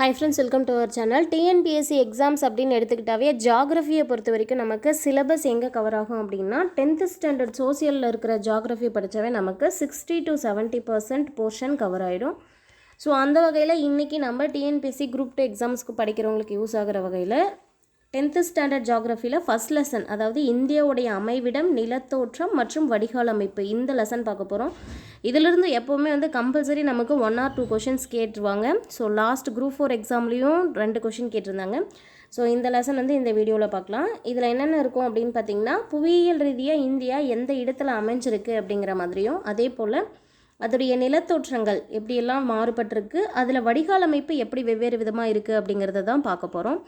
Hi friends welcome to our channel TNPSC exams அப்படின்னு எடுத்துக்கிட்டாவே ஜாகிரஃபியை பொறுத்த வரைக்கும் நமக்கு சிலபஸ் எங்கே கவர் ஆகும் அப்படின்னா டென்த்து ஸ்டாண்டர்ட் சோசியலில் இருக்கிற ஜாகிரஃபி படித்தாவே நமக்கு sixty to seventy percent portion cover ஆகிடும் ஸோ அந்த வகையில் இன்றைக்கி நம்ம டிஎன்பிஎஸ்சி குரூப் டூ எக்ஸாம்ஸ்க்கு படிக்கிறவங்களுக்கு யூஸ் ஆகிற வகையில் டென்த்து ஸ்டாண்டர்ட் ஜாகிரஃபியில் ஃபஸ்ட் லெசன் அதாவது இந்தியாவுடைய அமைவிடம் நிலத்தோற்றம் மற்றும் வடிகால் அமைப்பு. இந்த லெசன் பார்க்க போகிறோம் இதிலிருந்து எப்போவுமே வந்து கம்பல்சரி நமக்கு ஒன் ஆர் டூ கொஷின்ஸ் கேட்டுருவாங்க. ஸோ லாஸ்ட் குரூப் ஃபோர் எக்ஸாம்லேயும் ரெண்டு கொஷின் கேட்டிருந்தாங்க. ஸோ இந்த லெசன் வந்து இந்த வீடியோவில் பார்க்கலாம். இதில் என்னென்ன இருக்கும் அப்படின்னு பார்த்தீங்கன்னா புவியியல் ரீதியாக இந்தியா எந்த இடத்துல அமைஞ்சிருக்கு அப்படிங்கிற மாதிரியும் அதே போல் அதோடைய நிலத்தோற்றங்கள் எப்படியெல்லாம் மாறுபட்டிருக்கு அதில் வடிகால் அமைப்பு எப்படி வெவ்வேறு விதமாக இருக்குது அப்படிங்கிறத தான் பார்க்க போகிறோம்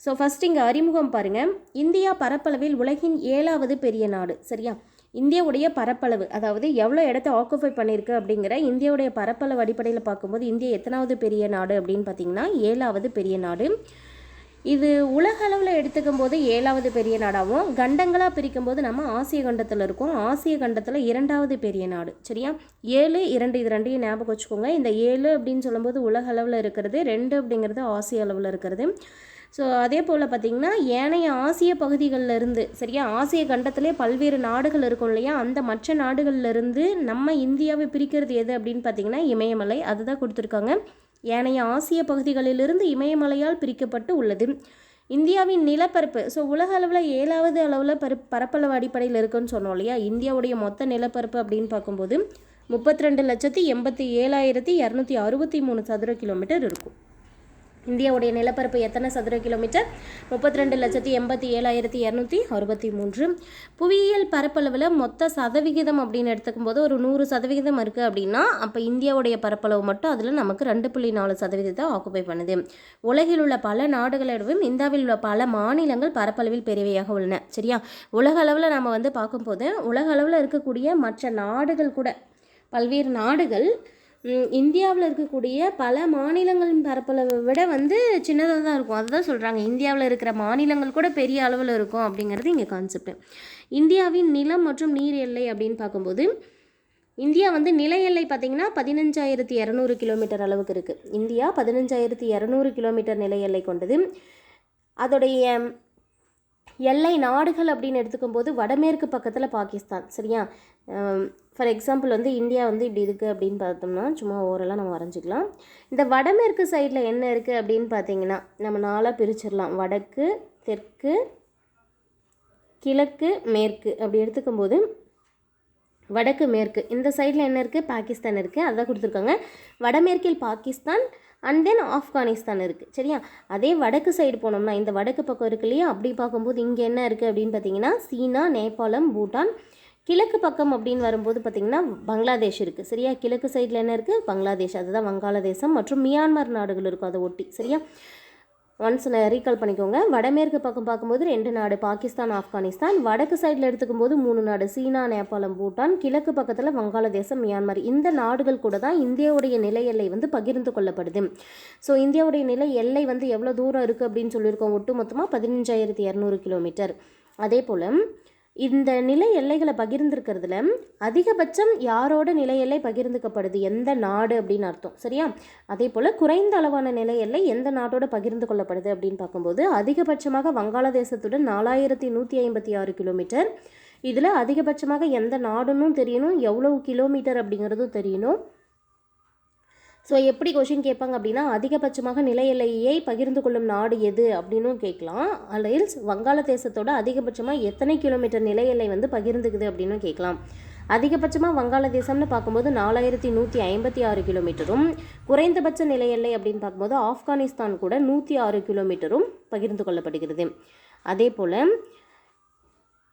ஸோ ஃபஸ்ட் இங்கே அறிமுகம் பாருங்கள் இந்தியா பரப்பளவில் உலகின் ஏழாவது பெரிய நாடு சரியா? இந்தியாவுடைய பரப்பளவு அதாவது எவ்வளோ இடத்த ஆக்குபை பண்ணியிருக்கு அப்படிங்கிற இந்தியாவுடைய பரப்பளவு அடிப்படையில் பார்க்கும்போது இந்தியா எத்தனாவது பெரிய நாடு அப்படின்னு பார்த்தீங்கன்னா ஏழாவது பெரிய நாடு. இது உலக அளவில் எடுத்துக்கும் போது ஏழாவது பெரிய நாடாகவும் கண்டங்களாக பிரிக்கும் போது நம்ம ஆசிய கண்டத்தில் இருக்கோம். ஆசிய கண்டத்தில் இரண்டாவது பெரிய நாடு சரியா? ஏழு இரண்டு இது ரெண்டையும் ஞாபகம் வச்சுக்கோங்க. இந்த ஏழு அப்படின்னு சொல்லும்போது உலக அளவில் இருக்கிறது ரெண்டு அப்படிங்கிறது ஆசிய அளவில் இருக்கிறது. ஸோ அதே போல் பார்த்திங்கன்னா ஏனைய ஆசிய பகுதிகளில் இருந்து சரியா? ஆசிய கண்டத்திலே பல்வேறு நாடுகள் இருக்கும் இல்லையா? அந்த மற்ற நாடுகளில் இருந்து நம்ம இந்தியாவை பிரிக்கிறது எது அப்படின்னு பார்த்திங்கன்னா இமயமலை. அதுதான் கொடுத்துருக்காங்க. ஏனைய ஆசிய பகுதிகளிலிருந்து இமயமலையால் பிரிக்கப்பட்டு உள்ளது. இந்தியாவின் நிலப்பரப்பு ஸோ உலக அளவில் ஏழாவது அளவில் பரு பரப்பளவு அடிப்படையில் இருக்குன்னு சொன்னோம் இல்லையா? இந்தியாவுடைய மொத்த நிலப்பரப்பு அப்படின்னு பார்க்கும்போது முப்பத்தி ரெண்டு லட்சத்தி எண்பத்தி ஏழாயிரத்தி இரநூத்தி அறுபத்தி மூணு சதுர கிலோமீட்டர் இருக்கும். இந்தியாவுடைய நிலப்பரப்பு எத்தனை சதுர கிலோமீட்டர்? முப்பத்தி ரெண்டு லட்சத்தி எண்பத்தி ஏழாயிரத்தி இரநூத்தி அறுபத்தி மூன்று. புவியியல் பரப்பளவில் மொத்த சதவிகிதம் அப்படின்னு எடுத்துக்கும் போது ஒரு நூறு சதவிகிதம் இருக்குது அப்படின்னா அப்போ இந்தியாவுடைய பரப்பளவு மட்டும் அதில் நமக்கு ரெண்டு புள்ளி நாலு சதவீதத்தை ஆக்குபை பண்ணுது. உலகில் உள்ள பல நாடுகளிடவும் இந்தியாவில் உள்ள பல மாநிலங்கள் பரப்பளவில் பெரியவையாக உள்ளன. சரியா? உலக அளவில் நம்ம வந்து பார்க்கும்போது உலக அளவில் இருக்கக்கூடிய மற்ற நாடுகள் கூட பல்வேறு நாடுகள் இந்தியாவில் இருக்கக்கூடிய பல மாநிலங்களின் பரப்பளவை விட வந்து சின்னதாக தான் இருக்கும். அதுதான் சொல்கிறாங்க இந்தியாவில் இருக்கிற மாநிலங்கள் கூட பெரிய அளவில் இருக்கும் அப்படிங்கிறது இங்கே கான்செப்ட் இந்தியாவின் நிலம் மற்றும் நீர் எல்லை அப்படின்னு பார்க்கும்போது இந்தியா வந்து நில எல்லை பார்த்திங்கன்னா பதினஞ்சாயிரத்தி இரநூறு கிலோமீட்டர் அளவுக்கு இருக்குது இந்தியா பதினஞ்சாயிரத்தி இரநூறு கிலோமீட்டர் நில எல்லை கொண்டது. அதோடைய எல்லை நாடுகள் அப்படின்னு எடுத்துக்கும் போது வடமேற்கு பக்கத்தில் பாகிஸ்தான். சரியா? ஃபார் எக்ஸாம்பிள் வந்து இந்தியா வந்து இப்படி இருக்குது அப்படின்னு பார்த்தோம்னா சும்மா ஓரெல்லாம் நம்ம வரைஞ்சிக்கலாம். இந்த வடமேற்கு சைடில் என்ன இருக்குது அப்படின்னு பார்த்தீங்கன்னா நம்ம நாளாக பிரிச்சிடலாம். வடக்கு தெற்கு கிழக்கு மேற்கு. அப்படி எடுத்துக்கும் போது வடக்கு மேற்கு. இந்த சைடில் என்ன இருக்குது பாகிஸ்தான் இருக்குது அதான் கொடுத்துருக்காங்க. வடமேற்கில் பாகிஸ்தான் அண்ட் தென் ஆப்கானிஸ்தான் இருக்குது சரியா? அதே வடக்கு சைடு போனோம்னா இந்த வடக்கு பக்கம் இருக்கு இல்லையா? அப்படி பார்க்கும்போது இங்கே என்ன இருக்குது அப்படின்னு பார்த்தீங்கன்னா சீனா நேபாளம் பூட்டான் கிழக்கு பக்கம் அப்படின்னு வரும்போது பார்த்திங்கன்னா பங்களாதேஷ் இருக்குது சரியா? கிழக்கு சைடில் என்ன இருக்குது பங்களாதேஷ். அதுதான் வங்காளதேசம் மற்றும் மியான்மர் நாடுகள் இருக்கும். அதை ஒட்டி. சரியா? ஒன்ஸ் ரீகால் பண்ணிக்கோங்க. வடமேற்கு பக்கம் பார்க்கும்போது ரெண்டு நாடு பாகிஸ்தான் ஆப்கானிஸ்தான். வடக்கு சைடில் எடுத்துக்கும் போது மூணு நாடு சீனா நேபாளம் பூட்டான். கிழக்கு பக்கத்தில் வங்காளதேசம் மியான்மர். இந்த நாடுகள் கூட தான் இந்தியாவுடைய நிலை எல்லை வந்து பகிர்ந்து கொள்ளப்படுது. ஸோ இந்தியாவுடைய நிலை எல்லை வந்து எவ்வளோ தூரம் இருக்குது அப்படின்னு சொல்லியிருக்கோம். ஒட்டு மொத்தமாக பதினஞ்சாயிரத்தி இரநூறு கிலோமீட்டர் அதே போல் இந்த நிலை எல்லைகளை பகிர்ந்துருக்கிறதுல அதிகபட்சம் யாரோட நிலை எல்லை பகிர்ந்துக்கப்படுது? எந்த நாடு அப்படின்னு அர்த்தம். சரியா? அதே போல் குறைந்த அளவான நிலை எல்லை எந்த நாட்டோட பகிர்ந்து கொள்ளப்படுது அப்படின்னு பார்க்கும்போது அதிகபட்சமாக வங்காளதேசத்துடன் நாலாயிரத்தி நூற்றி ஐம்பத்தி ஆறு கிலோமீட்டர். இதில் அதிகபட்சமாக எந்த நாடுன்னு தெரியணும் எவ்வளவு கிலோமீட்டர் அப்படிங்கிறதும் தெரியணும். ஸோ எப்படி கொஷின் கேட்பாங்க அப்படின்னா அதிகபட்சமாக நில எல்லையை பகிர்ந்து கொள்ளும் நாடு எது அப்படின்னும் கேட்கலாம். அல்லது வங்காளதேசத்தோட அதிகபட்சமாக எத்தனை கிலோமீட்டர் நில எல்லை வந்து பகிர்ந்துக்குது அப்படின்னு கேட்கலாம். அதிகபட்சமாக வங்காளதேசம்னு பார்க்கும்போது நாலாயிரத்தி நூற்றி ஐம்பத்தி ஆறு கிலோமீட்டரும் குறைந்தபட்ச நில எல்லை அப்படின்னு பார்க்கும்போது ஆப்கானிஸ்தான் கூட நூற்றி ஆறு கிலோமீட்டரும் பகிர்ந்து கொள்ளப்படுகிறது. அதே போல்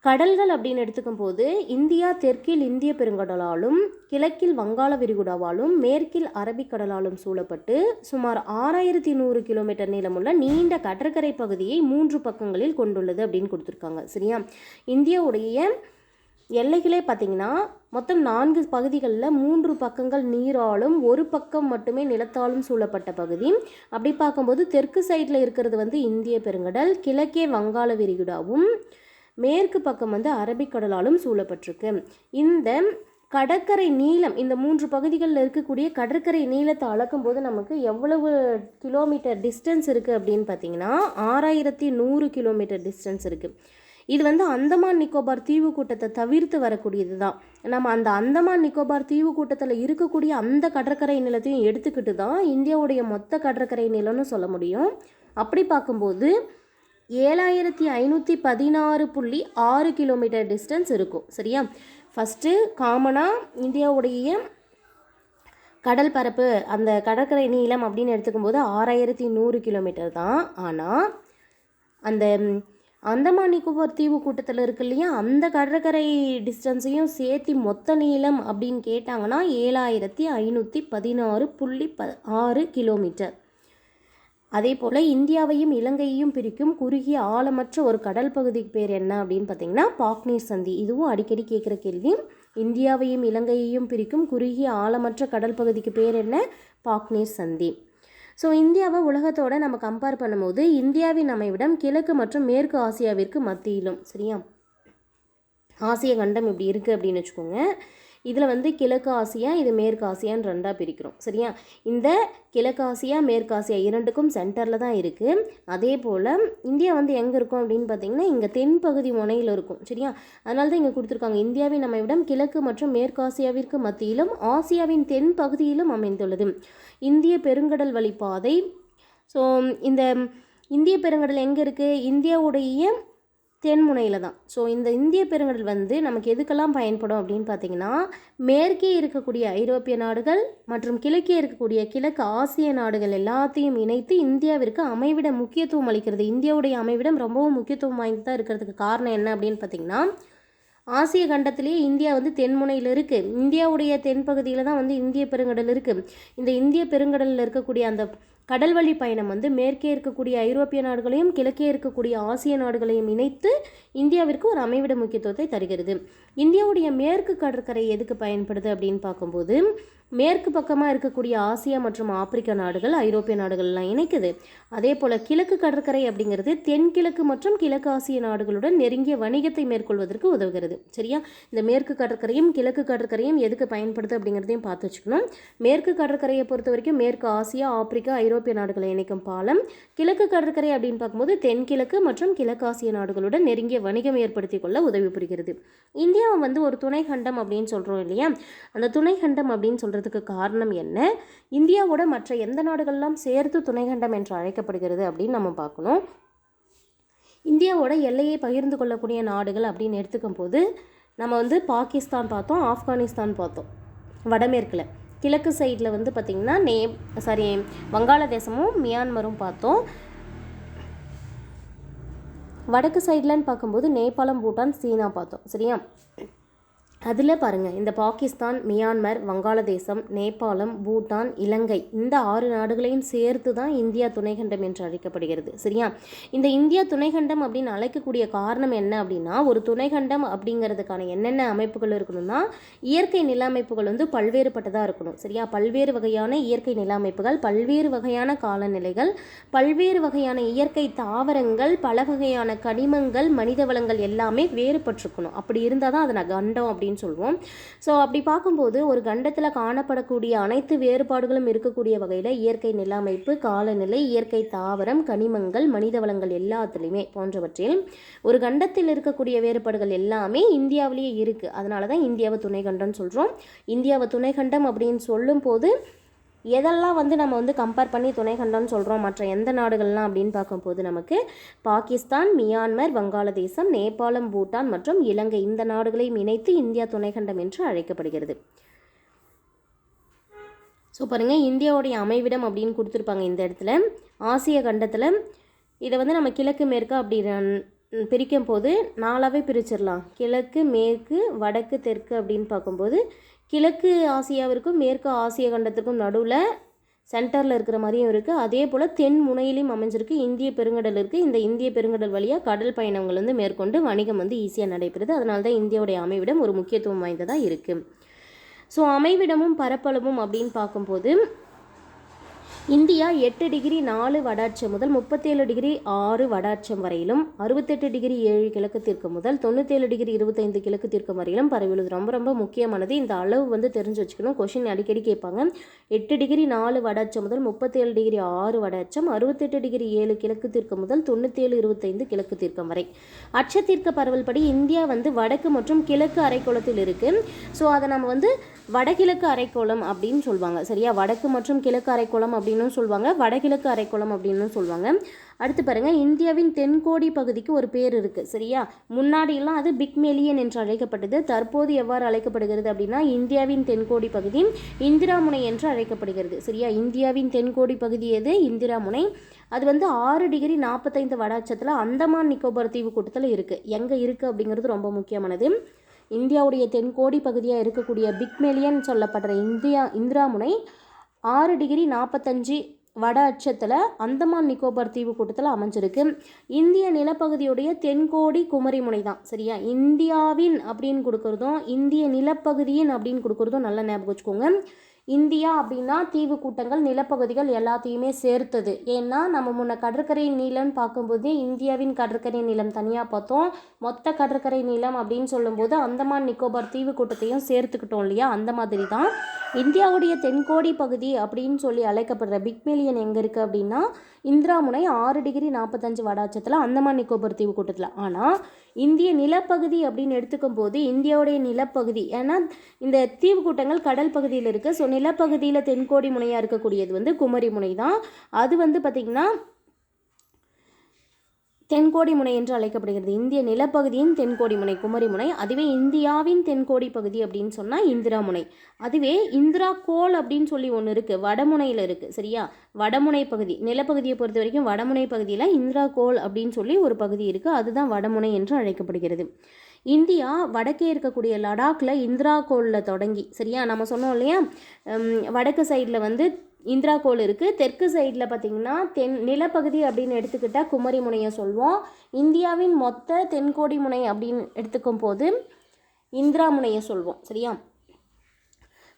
கடல்கள் அப்படின்னு எடுத்துக்கும் போது இந்தியா தெற்கில் இந்திய பெருங்கடலாலும் கிழக்கில் வங்காள விரிகுடாவாலும் மேற்கில் அரபிக்கடலாலும் சூழப்பட்டு சுமார் ஆறாயிரத்தி நூறு கிலோமீட்டர் நீளமுள்ள நீண்ட கடற்கரை பகுதியை மூன்று பக்கங்களில் கொண்டுள்ளது அப்படின்னு கொடுத்துருக்காங்க சரியா? இந்தியாவுடைய எல்லைகளே பார்த்தீங்கன்னா மொத்தம் நான்கு பகுதிகளில் மூன்று பக்கங்கள் நீராலும் ஒரு பக்கம் மட்டுமே நிலத்தாலும் சூழப்பட்ட பகுதி. அப்படி பார்க்கும்போது தெற்கு சைடில் இருக்கிறது வந்து இந்திய பெருங்கடல் கிழக்கே வங்காள விரிகுடாவும் மேற்கு பக்கம் வந்து அரபிக்கடலாலும் சூழப்பட்டிருக்கு. இந்த கடற்கரை நீளம் இந்த மூன்று பகுதிகளில் இருக்கக்கூடிய கடற்கரை நீளத்தை அளக்கும்போது நமக்கு எவ்வளவு கிலோமீட்டர் டிஸ்டன்ஸ் இருக்குது அப்படின்னு பார்த்தீங்கன்னா ஆறாயிரத்தி நூறு கிலோமீட்டர் டிஸ்டன்ஸ் இருக்குது இது வந்து அந்தமான் நிக்கோபார் தீவு கூட்டத்தை தவிர்த்து வரக்கூடியது தான். நம்ம அந்த அந்தமான் நிக்கோபார் தீவு கூட்டத்தில் இருக்கக்கூடிய அந்த கடற்கரை நிலத்தையும் எடுத்துக்கிட்டு தான் இந்தியாவுடைய மொத்த கடற்கரை நிலம்னு சொல்ல முடியும். அப்படி பார்க்கும்போது ஏழாயிரத்தி ஐநூற்றி பதினாறு புள்ளி ஆறு கிலோமீட்டர் டிஸ்டன்ஸ் இருக்கும். சரியா? ஃபஸ்ட்டு காமனாக இந்தியாவுடைய கடல் பரப்பு அந்த கடற்கரை நீளம் அப்படின்னு எடுத்துக்கும்போது ஆறாயிரத்தி நூறு கிலோமீட்டர் தான். ஆனால் அந்த அந்தமான் நிக்கோபார் தீவு கூட்டத்தில் இருக்கு இல்லையா? அந்த கடற்கரை டிஸ்டன்ஸையும் சேர்த்து மொத்த நீளம் அப்படின்னு கேட்டாங்கன்னா ஏழாயிரத்தி ஐநூற்றி பதினாறு புள்ளி ப ஆறு கிலோமீட்டர். அதே போல் இந்தியாவையும் இலங்கையையும் பிரிக்கும் குறுகிய ஆழமற்ற ஒரு கடல் பகுதிக்கு பேர் என்ன அப்படின்னு பார்த்தீங்கன்னா பாக்னீர் சந்தி. இதுவும் அடிக்கடி கேட்குற கேள்வி. இந்தியாவையும் இலங்கையையும் பிரிக்கும் குறுகிய ஆழமற்ற கடல் பகுதிக்கு பேர் என்ன? பாக்னீர் சந்தி. ஸோ இந்தியாவை உலகத்தோட நம்ம கம்பேர் பண்ணும்போது இந்தியாவின் அமைவிடம் கிழக்கு மற்றும் மேற்கு ஆசியாவிற்கு மத்தியிலும் சரியா? ஆசிய கண்டம் இப்படி இருக்குது அப்படின்னு வச்சுக்கோங்க. இதில் வந்து கிழக்கு ஆசியா இது மேற்கு ஆசியான்னு ரெண்டாக பிரிக்கிறோம். சரியா? இந்த கிழக்கு ஆசியா மேற்கு ஆசியா இரண்டுக்கும் சென்டரில் தான் இருக்குது அதே போல் இந்தியா வந்து எங்கே இருக்கும் அப்படின்னு பார்த்தீங்கன்னா இங்கே தென்பகுதி முனையில் இருக்கும். சரியா? அதனால தான் இங்கே கொடுத்துருக்காங்க. இந்தியாவின் அமைவிடம் கிழக்கு மற்றும் மேற்கு ஆசியாவிற்கு மத்தியிலும் ஆசியாவின் தென் பகுதியிலும் அமைந்துள்ளது. இந்திய பெருங்கடல் வழிப்பாதை. ஸோ இந்த இந்திய பெருங்கடல் எங்கே இருக்குது இந்தியாவுடைய தென்முனையில் தான். ஸோ இந்த இந்திய பெருங்கடல் வந்து நமக்கு எதுக்கெல்லாம் பயன்படும் அப்படின்னு பார்த்தீங்கன்னா மேற்கே இருக்கக்கூடிய ஐரோப்பிய நாடுகள் மற்றும் கிழக்கே இருக்கக்கூடிய கிழக்கு ஆசிய நாடுகள் எல்லாத்தையும் இணைத்து இந்தியாவிற்கு அமைவிட முக்கியத்துவம் அளிக்கிறது. இந்தியாவுடைய அமைவிடம் ரொம்பவும் முக்கியத்துவம் வாய்ந்ததாக இருக்கிறதுக்கு காரணம் என்ன அப்படின்னு பார்த்தீங்கன்னா ஆசிய கண்டத்திலேயே இந்தியா வந்து தென்முனையில் இருக்குது இந்தியாவுடைய தென்பகுதியில் தான் வந்து இந்திய பெருங்கடல் இருக்குது இந்த இந்திய பெருங்கடலில் இருக்கக்கூடிய அந்த கடல் வழி பயணம் வந்து மேற்கே இருக்கக்கூடிய ஐரோப்பிய நாடுகளையும் கிழக்கே இருக்கக்கூடிய ஆசிய நாடுகளையும் இணைத்து இந்தியாவிற்கு ஒரு அமைவிட முக்கியத்துவத்தை தருகிறது. இந்தியாவுடைய மேற்கு கடற்கரை எதுக்கு பயன்படுது அப்படின்னு பார்க்கும்போது மேற்கு பக்கமாக இருக்கக்கூடிய ஆசியா மற்றும் ஆப்பிரிக்க நாடுகள் ஐரோப்பிய நாடுகள்லாம் இணைக்குது. அதே போல் கிழக்கு கடற்கரை அப்படிங்கிறது தென்கிழக்கு மற்றும் கிழக்கு ஆசிய நாடுகளுடன் நெருங்கிய வணிகத்தை மேற்கொள்வதற்கு உதவுகிறது. சரியா? இந்த மேற்கு கடற்கரையும் கிழக்கு கடற்கரையும் எதுக்கு பயன்படுது அப்படிங்கிறதையும் பார்த்து வச்சுக்கணும். மேற்கு கடற்கரையை பொறுத்த வரைக்கும் மேற்கு ஆசியா ஆப்பிரிக்கா ஐரோப்பிய நாடுகளை இணைக்கும் பாலம். கிழக்கு கடற்கரை அப்படின்னு பார்க்கும்போது தென்கிழக்கு மற்றும் கிழக்காசிய நாடுகளுடன் நெருங்கிய வணிகம் ஏற்படுத்திக் கொள்ள உதவி புரிகிறது. இந்தியாவை வந்து ஒரு துணை கண்டம் அப்படின்னு சொல்கிறோம் இல்லையா? அந்த துணை கண்டம் அப்படின்னு சொல்கிறதுக்கு காரணம் என்ன? இந்தியாவோட மற்ற எந்த நாடுகள்லாம் சேர்த்து துணை கண்டம் என்று அழைக்கப்படுகிறது அப்படின்னு நம்ம பார்க்கணும். இந்தியாவோட எல்லையை பகிர்ந்து கொள்ளக்கூடிய நாடுகள் அப்படின்னு எடுத்துக்கும் போது நம்ம வந்து பாகிஸ்தான் பார்த்தோம் ஆப்கானிஸ்தான் பார்த்தோம். வடமேற்கில். கிழக்கு சைடில் வந்து பார்த்திங்கன்னா நே சாரி வங்காளதேசமும் மியான்மரும் பார்த்தோம். வடக்கு சைட்லன்னு பார்க்கும்போது நேபாளம் பூட்டான் சீனா பார்த்தோம் சரியா? அதில் பாருங்கள் இந்த பாகிஸ்தான் மியான்மர் வங்காளதேசம் நேபாளம் பூட்டான் இலங்கை இந்த ஆறு நாடுகளையும் சேர்த்து தான் இந்தியா துணைக்கண்டம் என்று அழைக்கப்படுகிறது. சரியா? இந்த இந்தியா துணைக்கண்டம் அப்படின்னு அழைக்கக்கூடிய காரணம் என்ன அப்படின்னா ஒரு துணைக்கண்டம் அப்படிங்கிறதுக்கான என்னென்ன அமைப்புகள் இருக்கணும்னா இயற்கை நில அமைப்புகள் வந்து பல்வேறுபட்டதாக இருக்கணும். சரியா? பல்வேறு வகையான இயற்கை நில அமைப்புகள் பல்வேறு வகையான காலநிலைகள் பல்வேறு வகையான இயற்கை தாவரங்கள் பல வகையான கனிமங்கள் மனித வளங்கள் எல்லாமே வேறுபட்டிருக்கணும். அப்படி இருந்தால் தான் அதை நான் கண்டம் அப்படின்னு அப்படின்னு சொல்லுவோம் ஸோ அப்படி பார்க்கும்போது ஒரு கண்டத்தில் காணப்படக்கூடிய அனைத்து வேறுபாடுகளும் இருக்கக்கூடிய வகையில் இயற்கை நில அமைப்பு காலநிலை இயற்கை தாவரம் கனிமங்கள் மனித வளங்கள் எல்லாத்துலேயுமே போன்றவற்றில் ஒரு கண்டத்தில் இருக்கக்கூடிய வேறுபாடுகள் எல்லாமே இந்தியாவிலேயே இருக்குது அதனால தான் இந்தியாவை துணை கண்டம்னு சொல்கிறோம் இந்தியாவை துணை கண்டம் அப்படின்னு சொல்லும்போது எதெல்லாம் வந்து நம்ம வந்து கம்பேர் பண்ணி துணை கண்டம்னு சொல்கிறோம் மற்ற எந்த நாடுகள்லாம் அப்படின்னு பார்க்கும்போது நமக்கு பாகிஸ்தான் மியான்மர் வங்காளதேசம் நேபாளம் பூட்டான் மற்றும் இலங்கை இந்த நாடுகளையும் இணைத்து இந்தியா துணைக்கண்டம் என்று அழைக்கப்படுகிறது. ஸோ பாருங்கள் இந்தியாவுடைய அமைவிடம் அப்படின்னு கொடுத்துருப்பாங்க இந்த இடத்துல. ஆசிய கண்டத்தில் இதை வந்து நம்ம கிழக்கு மேற்கு அப்படி பிரிக்கும் போது நாலாவே பிரிச்சிடலாம். கிழக்கு மேற்கு வடக்கு தெற்கு அப்படின்னு பார்க்கும்போது கிழக்கு ஆசியாவிற்கும் மேற்கு ஆசிய கண்டத்திற்கும் நடுவில் சென்டரில் இருக்கிற மாதிரியும் இருக்குது அதே போல் தென் முனையிலையும் அமைஞ்சிருக்கு. இந்திய பெருங்கடல் இருக்குது இந்த இந்திய பெருங்கடல் வழியாக கடல் பயணங்கள் வந்து மேற்கொண்டு வணிகம் வந்து ஈஸியாக நடைபெறுது. அதனால தான் இந்தியாவுடைய அமைவிடம் ஒரு முக்கியத்துவம் வாய்ந்ததாக இருக்குது ஸோ அமைவிடமும் பரப்பளவும் அப்படின்னு பார்க்கும்போது இந்தியா எட்டு டிகிரி நாலு வடாட்சம் முதல் முப்பத்தேழு டிகிரி ஆறு வடாட்சம் வரையிலும் அறுபத்தெட்டு டிகிரி ஏழு கிழக்கு தீர்க்கம் முதல் தொண்ணூத்தேழு டிகிரி இருபத்தைந்து கிழக்கு தீர்க்கம் வரையிலும் பரவியுள்ளது. ரொம்ப ரொம்ப முக்கியமானது. இந்த அளவு வந்து தெரிஞ்சு வச்சுக்கணும். கொஷின் அடிக்கடி கேட்பாங்க. எட்டு டிகிரி நாலு வடாட்சம் முதல் முப்பத்தேழு டிகிரி ஆறு வடாட்சம் அறுபத்தெட்டு டிகிரி ஏழு கிழக்கு தீர்க்கம் முதல் தொண்ணூத்தேழு இருபத்தைந்து கிழக்கு தீர்க்கம் வரை. அச்சத்தீர்க்க பரவல் படி இந்தியா வந்து வடக்கு மற்றும் கிழக்கு அரைக்கோளத்தில் இருக்குது ஸோ அதை நம்ம வந்து வடகிழக்கு அரைக்கோளம் அப்படின்னு சொல்லுவாங்க சரியா? வடக்கு மற்றும் கிழக்கு அரைக்கோளம் அப்படின்னும் சொல்லுவாங்க. வடகிழக்கு அரைக்கோளம் அப்படின்னும் சொல்லுவாங்க. அடுத்து பாருங்க இந்தியாவின் தென்கோடி பகுதிக்கு ஒரு பேர் இருக்குது சரியா? முன்னாடியெல்லாம் அது பிக்மெலியன் என்று அழைக்கப்பட்டது. தற்போது எவ்வாறு அழைக்கப்படுகிறது அப்படின்னா இந்தியாவின் தென்கோடி பகுதி இந்திராமுனை என்று அழைக்கப்படுகிறது. சரியா? இந்தியாவின் தென்கோடி பகுதி எது? இந்திராமுனை. அது வந்து ஆறு டிகிரி நாற்பத்தைந்து வடாட்சத்தில் அந்தமான் நிக்கோபார் தீவு கூட்டத்தில் இருக்குது எங்கே இருக்குது அப்படிங்கிறது ரொம்ப முக்கியமானது. இந்தியாவுடைய தென்கோடி பகுதியாக இருக்கக்கூடிய பிக்மெலியன் சொல்லப்படுற இந்தியா இந்திராமுனை ஆறு டிகிரி நாற்பத்தஞ்சு வட அச்சத்தில் அந்தமான் நிக்கோபார் தீவு கூட்டத்தில் அமைஞ்சிருக்கு. இந்திய நிலப்பகுதியுடைய தென்கோடி குமரிமுனை தான். சரியா? இந்தியாவின் அப்படின்னு கொடுக்குறதும் இந்திய நிலப்பகுதியின் அப்படின்னு கொடுக்குறதும் நல்ல ஞாபகம் வச்சுக்கோங்க. இந்தியா அப்படின்னா தீவு கூட்டங்கள் நிலப்பகுதிகள் எல்லாத்தையுமே சேர்த்தது. ஏன்னா நம்ம முன்ன கடற்கரை நீளம்னு பார்க்கும்போது இந்தியாவின் கடற்கரை நீளம் தனியாக பார்த்தோம். மொத்த கடற்கரை நீளம் அப்படின்னு சொல்லும்போது அந்தமான் நிக்கோபார் தீவு கூட்டத்தையும் சேர்த்துக்கிட்டோம் இல்லையா? அந்த மாதிரி தான். இந்தியாவுடைய தென்கோடி பகுதி அப்படின்னு சொல்லி அழைக்கப்படுற பிக்மேலியன் எங்கே இருக்குது அப்படின்னா இந்திராமுனை ஆறு டிகிரி நாற்பத்தஞ்சு வடாச்சத்தில் அந்தமான் நிக்கோபார் தீவு கூட்டத்தில். ஆனால் இந்திய நிலப்பகுதி அப்படின்னு எடுத்துக்கும் போது இந்தியாவுடைய நிலப்பகுதி. ஏன்னா இந்த தீவு கூட்டங்கள் கடல் பகுதியில் இருக்குது ஸோ நிலப்பகுதியில் தென்கோடி முனையாக இருக்கக்கூடியது வந்து குமரி முனை தான். அது வந்து பார்த்திங்கன்னா தென்கோடி முனை என்று அழைக்கப்படுகிறது. இந்திய நிலப்பகுதியின் தென்கோடி முனை குமரி முனை. அதுவே இந்தியாவின் தென்கோடி பகுதி அப்படின்னு சொன்னால் இந்திரா முனை. அதுவே இந்திரா கோல் அப்படின்னு சொல்லி ஒன்று இருக்குது வடமுனையில் இருக்குது சரியா? வடமுனை பகுதி. நிலப்பகுதியை பொறுத்த வரைக்கும் வடமுனை பகுதியில் இந்திரா கோல் அப்படின்னு சொல்லி ஒரு பகுதி இருக்குது அதுதான் வடமுனை என்று அழைக்கப்படுகிறது. இந்தியா வடக்கே இருக்கக்கூடிய லடாக்கில் இந்திரா கோலில் தொடங்கி சரியா? நம்ம சொன்னோம் இல்லையா? வடக்கு சைடில் வந்து இந்திரா கோல் இருக்குது தெற்கு சைடில் பார்த்திங்கன்னா தென் நிலப்பகுதி அப்படின்னு எடுத்துக்கிட்டால் குமரி முனையை சொல்வோம். இந்தியாவின் மொத்த தென்கோடி முனை அப்படின்னு எடுத்துக்கும் போது இந்திரா முனையை சொல்வோம். சரியா?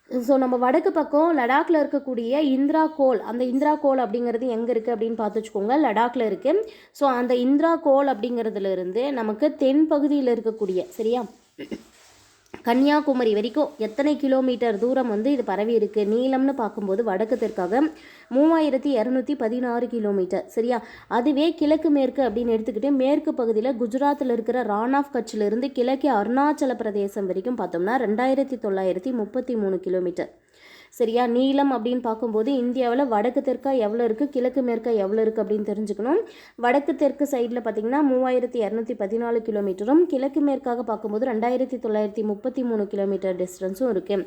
ஸோ நம்ம வடக்கு பக்கம் லடாக்ல இருக்கக்கூடிய இந்திரா கோல் அந்த இந்திரா கோல் அப்படிங்கிறது எங்கே இருக்குது அப்படின்னு பார்த்து வச்சுக்கோங்க. லடாக்ல இருக்குது ஸோ அந்த இந்திரா கோல் அப்படிங்கிறதுலேருந்து நமக்கு தென் பகுதியில் இருக்கக்கூடிய சரியா? கன்னியாகுமரி வரைக்கும் எத்தனை கிலோமீட்டர் தூரம் வந்து இது பரவி இருக்கு? நீளம்னு பார்க்கும்போது வடக்கு தெற்காக மூவாயிரத்தி இரநூத்தி பதினாறு கிலோமீட்டர். சரியா? அதுவே கிழக்கு மேற்கு அப்படின்னு எடுத்துக்கிட்டு மேற்கு பகுதியில் குஜராத்தில் இருக்கிற ரான் ஆஃப் கட்சிலிருந்து கிழக்கே அருணாச்சல பிரதேசம் வரைக்கும் பார்த்தோம்னா ரெண்டாயிரத்தி தொள்ளாயிரத்தி முப்பத்தி மூணு கிலோமீட்டர். சரியா? நீளம் அப்படின்னு பார்க்கும்போது இந்தியாவில் வடக்கு தெற்கா எவ்வளோ இருக்குது கிழக்கு மேற்கா எவ்வளோ இருக்குது அப்படின்னு தெரிஞ்சுக்கணும். வடக்கு தெற்கு சைடில் பார்த்தீங்கன்னா மூவாயிரத்தி இரநூத்தி பதினாலு கிலோமீட்டரும் கிழக்கு மேற்காக பார்க்கும்போது ரெண்டாயிரத்தி தொள்ளாயிரத்தி முப்பத்தி மூணு கிலோமீட்டர் டிஸ்டன்ஸும் இருக்குது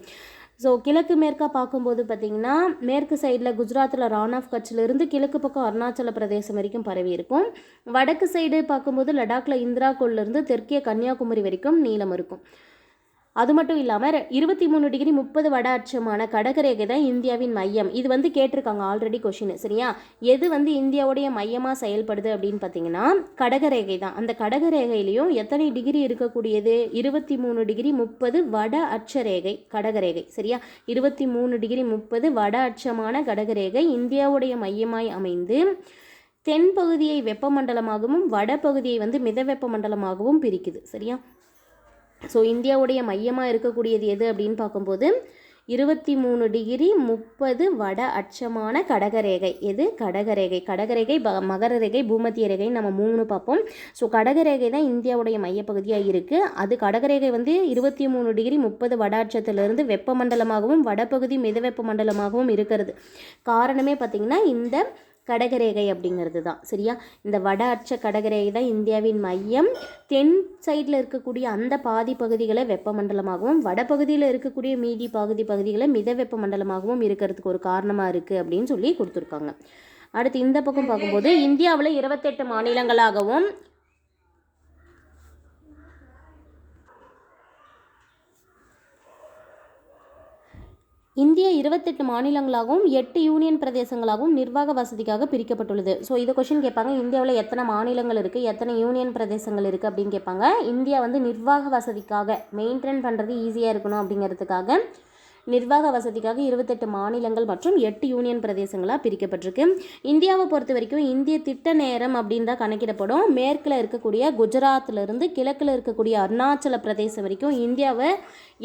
ஸோ கிழக்கு மேற்காக பார்க்கும்போது பார்த்திங்கன்னா மேற்கு சைடில் குஜராத்தில் ரான் ஆஃப் கட்சிலிருந்து கிழக்கு பக்கம் அருணாச்சல பிரதேசம் வரைக்கும் பரவி இருக்கும். வடக்கு சைடு பார்க்கும்போது லடாக்ல இந்திரா கோல்லேருந்து தெற்கே கன்னியாகுமரி வரைக்கும் நீளம் இருக்கும். அது மட்டும் இல்லாமல் இருபத்தி மூணு டிகிரி முப்பது வட அச்சமான கடகரேகை தான் இந்தியாவின் மையம். இது வந்து கேட்டிருக்காங்க ஆல்ரெடி கொஷின் சரியா? எது வந்து இந்தியாவுடைய மையமாக செயல்படுது அப்படின்னு பார்த்தீங்கன்னா கடகரேகை தான். அந்த கடகரேகையிலையும் எத்தனை டிகிரி இருக்கக்கூடியது? இருபத்தி மூணு டிகிரி முப்பது வட அட்சரேகை கடகரேகை சரியா? இருபத்தி மூணு டிகிரி முப்பது வட அச்சமான கடகரேகை இந்தியாவுடைய மையமாய் அமைந்து தென்பகுதியை வெப்பமண்டலமாகவும் வெப்பமண்டலமாகவும் வடபகுதியை வந்து மித வெப்பமண்டலமாகவும் பிரிக்குது சரியா? ஸோ இந்தியாவுடைய மையமாக இருக்கக்கூடியது எது அப்படின்னு பார்க்கும்போது இருபத்தி மூணு டிகிரி முப்பது வட அச்சமான கடகரேகை. எது? கடகரேகை. கடகரேகை ப மகர ரேகை பூமத்திய ரேகை நம்ம மூணு பார்ப்போம். ஸோ கடகரேகை தான் இந்தியாவுடைய மையப்பகுதியாக இருக்குது அது கடகரேகை வந்து இருபத்தி மூணு டிகிரி முப்பது வட அச்சத்திலிருந்து வெப்பமண்டலமாகவும் வடபகுதி மிதவெப்ப மண்டலமாகவும் இருக்கிறது. காரணமே பார்த்திங்கன்னா இந்த கடகரேகை அப்படிங்கிறது தான். சரியா? இந்த வட அச்ச கடகரேகை தான் இந்தியாவின் மையம். தென் சைடில் இருக்கக்கூடிய அந்த பாதி பகுதிகளை வெப்பமண்டலமாகவும் வடபகுதியில் இருக்கக்கூடிய மீதி பகுதி பகுதிகளை மித வெப்பமண்டலமாகவும் இருக்கிறதுக்கு ஒரு காரணமாக இருக்குது அப்படின்னு சொல்லி கொடுத்துருக்காங்க. அடுத்து இந்த பக்கம் பார்க்கும்போது இந்தியாவில் இருபத்தெட்டு மாநிலங்களாகவும் இந்திய இருபத்தெட்டு மாநிலங்களாகவும் எட்டு யூனியன் பிரதேசங்களாகவும் நிர்வாக வசதிக்காக பிரிக்கப்பட்டுள்ளது. ஸோ இதை கொஷின் கேட்பாங்க. இந்தியாவில் எத்தனை மாநிலங்கள் இருக்குது எத்தனை யூனியன் பிரதேசங்கள் இருக்குது அப்படின்னு கேட்பாங்க. இந்தியா வந்து நிர்வாக வசதிக்காக மெயின்டைன் பண்ணுறது ஈஸியாக இருக்கணும் அப்படிங்கிறதுக்காக நிர்வாக வசதிக்காக இருபத்தெட்டு மாநிலங்கள் மற்றும் எட்டு யூனியன் பிரதேசங்களாக பிரிக்கப்பட்டிருக்கு. இந்தியாவை பொறுத்த வரைக்கும் இந்திய திட்ட நேரம் அப்படின்னு தான் கணக்கிடப்படும். மேற்கில் இருக்கக்கூடிய குஜராத்லேருந்து கிழக்கில் இருக்கக்கூடிய அருணாச்சல பிரதேசம் வரைக்கும் இந்தியாவை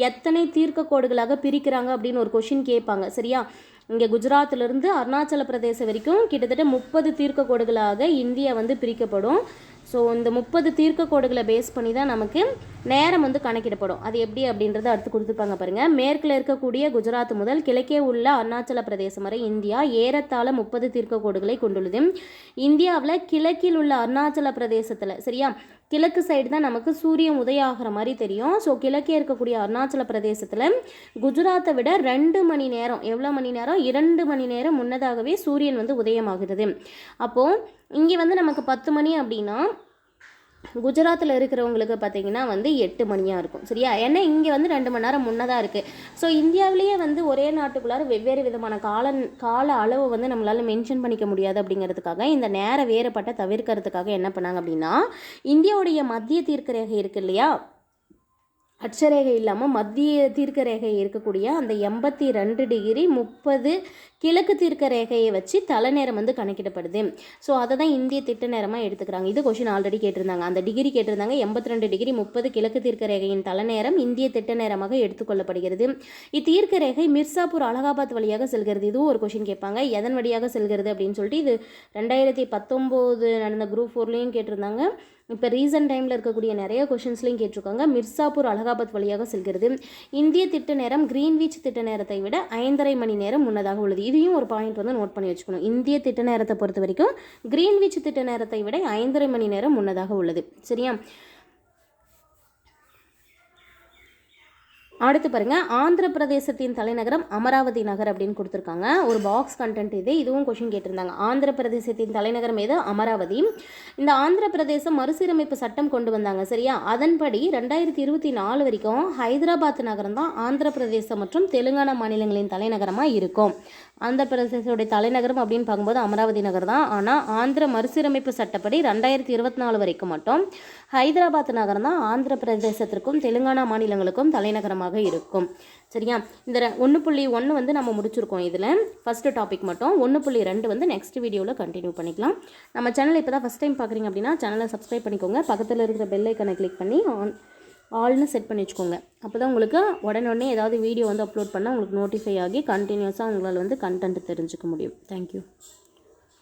எத்தனை தீர்க்க கோடுகளாக பிரிக்கிறாங்க அப்படின்னு ஒரு கொஷின் கேட்பாங்க. சரியா? இங்கே குஜராத்திலிருந்து அருணாச்சல பிரதேசம் வரைக்கும் கிட்டத்தட்ட முப்பது தீர்க்க கோடுகளாக இந்தியா வந்து பிரிக்கப்படும். ஸோ இந்த முப்பது தீர்க்க கோடுகளை பேஸ் பண்ணி தான் நமக்கு நேரம் வந்து கணக்கிடப்படும். அது எப்படி அப்படின்றத அடுத்து கொடுத்துருப்பாங்க பாருங்கள் மேற்கில் இருக்கக்கூடிய குஜராத் முதல் கிழக்கே உள்ள அருணாச்சல பிரதேசம் வரை இந்தியா ஏறத்தாழ முப்பது தீர்க்க கோடுகளை கொண்டுள்ளது. இந்தியாவில் கிழக்கில் உள்ள அருணாச்சல பிரதேசத்தில் சரியா? கிழக்கு சைடு தான் நமக்கு சூரியன் உதயம் ஆகிற மாதிரி தெரியும். ஸோ கிழக்கே இருக்கக்கூடிய அருணாச்சல பிரதேசத்தில் குஜராத்தை விட ரெண்டு மணி நேரம் எவ்வளோ மணி நேரம்? இரண்டு மணி நேரம் முன்னதாகவே சூரியன் வந்து உதயமாகிறது அப்போது இங்கே வந்து நமக்கு பத்து மணி அப்படின்னா குஜராத்தில் இருக்கிறவங்களுக்கு பார்த்தீங்கன்னா வந்து எட்டு மணியாக இருக்கும். சரியா? ஏன்னா இங்கே வந்து ரெண்டு மணி நேரம் முன்னதாக இருக்குது ஸோ இந்தியாவிலேயே வந்து ஒரே நாட்டுக்குள்ளார வெவ்வேறு விதமான கால கால அளவு வந்து நம்மளால் மென்ஷன் பண்ணிக்க முடியாது அப்படிங்கிறதுக்காக இந்த நேர வேறுபட்ட தவிர்க்கிறதுக்காக என்ன பண்ணாங்க அப்படின்னா இந்தியாவுடைய மத்திய தீர்க்கரேகை இருக்குது இல்லையா? அட்சரேகை இல்லாமல் மத்திய தீர்க்க ரேகை இருக்கக்கூடிய அந்த எண்பத்தி ரெண்டு டிகிரி முப்பது கிழக்கு தீர்க்க ரேகையை வச்சு தலைநேரம் வந்து கணக்கிடப்படுது. ஸோ அதை தான் இந்திய திட்ட நேரமாக எடுத்துக்கிறாங்க. இது கொஷின் ஆல்ரெடி கேட்டிருந்தாங்க. அந்த டிகிரி கேட்டிருந்தாங்க. எண்பத்தி ரெண்டு டிகிரி முப்பது கிழக்கு தீர்க்க ரேகையின் தலைநேரம் இந்திய திட்ட நேரமாக எடுத்துக்கொள்ளப்படுகிறது. இத்தீர்க்க ரேகை மிர்சாப்பூர் அலகாபாத் வழியாக செல்கிறது. இதுவும் ஒரு கொஷின் கேட்பாங்க. எதன் வழியாக செல்கிறது அப்படின்னு சொல்லிட்டு இது ரெண்டாயிரத்தி பத்தொம்போது நடந்த குரூப் ஃபோர்லேயும் கேட்டிருந்தாங்க. இப்போ ரீசன்ட் டைமில் இருக்கக்கூடிய நிறைய கொஷின்ஸ்லையும் கேட்டிருக்காங்க. மிர்சாப்பூர் அலகாபாத் வழியாக செல்கிறது. இந்திய திட்ட நேரம் கிரீன்விச் திட்ட நேரத்தை விட ஐந்தரை மணி நேரம் முன்னதாக உள்ளது. இதையும் ஒரு பாயிண்ட் வந்து நோட் பண்ணி வச்சுக்கணும். இந்திய திட்ட நேரத்தை பொறுத்த வரைக்கும் கிரீன்விச் திட்ட நேரத்தை விட ஐந்தரை மணி நேரம் முன்னதாக உள்ளது. சரியா? அடுத்து பாருங்கள் ஆந்திர பிரதேசத்தின் தலைநகரம் அமராவதி நகர் அப்படின்னு கொடுத்துருக்காங்க. ஒரு பாக்ஸ் கண்டென்ட் இது. இதுவும் கொஷின் கேட்டிருந்தாங்க. ஆந்திர பிரதேசத்தின் தலைநகரம் எது? அமராவதி. இந்த ஆந்திர பிரதேசம் மறுசீரமைப்பு சட்டம் கொண்டு வந்தாங்க சரியா? அதன்படி ரெண்டாயிரத்தி இருபத்தி நாலு வரைக்கும் ஹைதராபாத் நகரம் தான் ஆந்திர பிரதேசம் மற்றும் தெலுங்கானா மாநிலங்களின் தலைநகரமாக இருக்கும். ஆந்திர பிரதேசத்துடைய தலைநகரம் அப்படின்னு பார்க்கும்போது அமராவதி நகர் தான். ஆனால் ஆந்திர மறுசீரமைப்பு சட்டப்படி ரெண்டாயிரத்தி இருபத்தி நாலு வரைக்கும் மட்டும் ஹைதராபாத் நகரம் தான் ஆந்திர பிரதேசத்திற்கும் தெலுங்கானா மாநிலங்களுக்கும் தலைநகரமாக இருக்கும். சரியா? இந்த ஒன்று புள்ளி ஒன்று வந்து நம்ம முடிச்சிருக்கோம் இதில். ஃபஸ்ட்டு டாபிக் மட்டும். ஒன்று புள்ளி ரெண்டு வந்து நெக்ஸ்ட் வீடியோவில் கண்டினியூ பண்ணிக்கலாம். நம்ம சேனல் இப்போ தான் ஃபஸ்ட் டைம் பார்க்குறீங்க அப்படின்னா சேனலை சப்ஸ்கிரைப் பண்ணிக்கோங்க. பக்கத்தில் இருக்கிற பெல் ஐக்கனை கிளிக் பண்ணி ஆன் ஆல்னு செட் பண்ணி வச்சுக்கோங்க. அப்போ தான் உங்களுக்கு உடனே ஏதாவது வீடியோ வந்து அப்லோட் பண்ணால் உங்களுக்கு நோட்டிஃபை ஆகி கண்டினியூஸாக உங்களால் வந்து கண்டென்ட் தெரிஞ்சுக்க முடியும். தேங்க்யூ